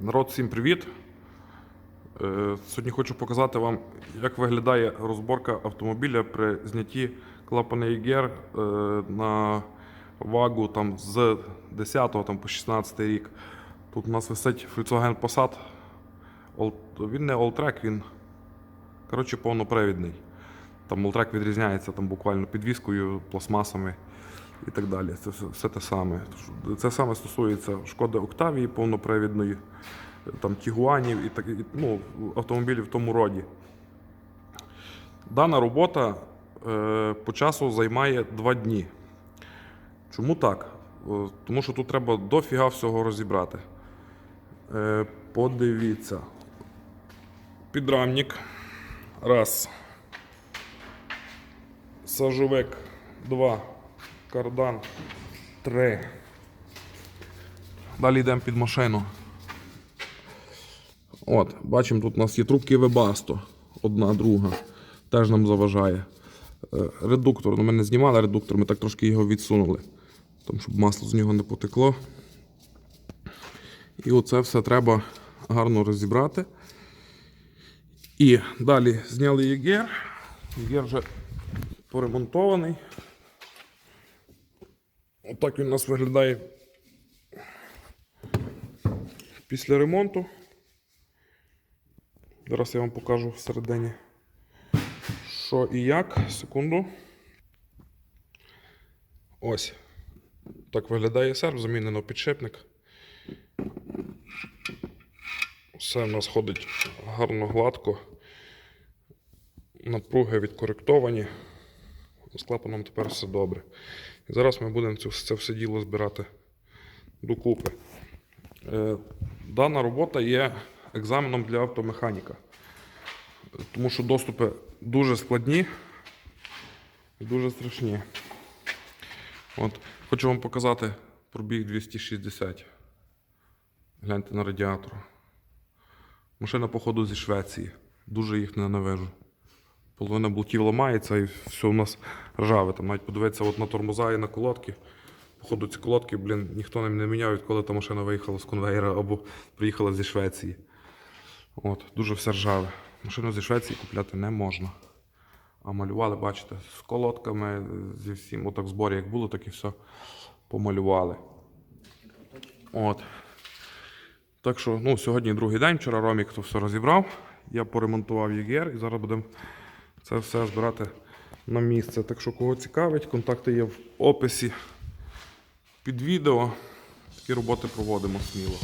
Народ, всім привіт! Е, Сьогодні хочу показати вам, як виглядає розборка автомобіля при знятті клапана EGR е, на вагу там, з 10 там, по 16 рік. Тут у нас висить Volkswagen Passat. Він не Alltrack, він коротше, повнопривідний. Там Alltrack відрізняється там, буквально підвіскою, пластмасами і так далі. Це все, те саме. Це саме стосується шкоди Октавії повнопривідної, там Тігуанів і так, і, ну, автомобілів в тому роді. Дана робота е, по часу займає 2 дні. Чому так? Е, Тому що тут треба дофіга всього розібрати. Е, подивіться. Підрамник. Раз. Сажовик. Два. Кардан. Три. Далі йдемо під машину. От, бачимо, тут у нас є трубки Webasto. Одна, друга. Теж нам заважає. Е, Редуктор. Ну, ми не знімали редуктор, ми так трошки його відсунули. Там, щоб масло з нього не потекло. І оце все треба гарно розібрати. І далі зняли ЄГР. ЄГР вже поремонтований. Отак він у нас виглядає після ремонту. Зараз я вам покажу всередині, що і як. Секунду. Ось. Так виглядає серв, замінено підшипник. Все в нас ходить гарно, гладко. Напруги відкоректовані. З клапаном тепер все добре. Зараз ми будемо це все діло збирати докупи. Е, Дана робота є екзаменом для автомеханіка. Тому що доступи дуже складні і дуже страшні. От, хочу вам показати пробіг 260. Гляньте на радіатор. Машина, походу, зі Швеції. Дуже їх ненавижу. Половина болтів ламається і все у нас ржаве. Там навіть подивитися от на тормоза і на колодки. Походу, ці колодки, блін, ніхто не міняв, відколи та машина виїхала з конвейера або приїхала зі Швеції. От, дуже все ржаве. Машину зі Швеції купляти не можна. А малювали, бачите, з колодками, зі всім. Отак зборі як було, так і все помалювали. От. Так що, ну, сьогодні другий день, вчора Ромік то все розібрав. Я поремонтував ЄГР і зараз будемо це все збирати на місце. Так що, кого цікавить, контакти є в описі під відео. Такі роботи проводимо сміло.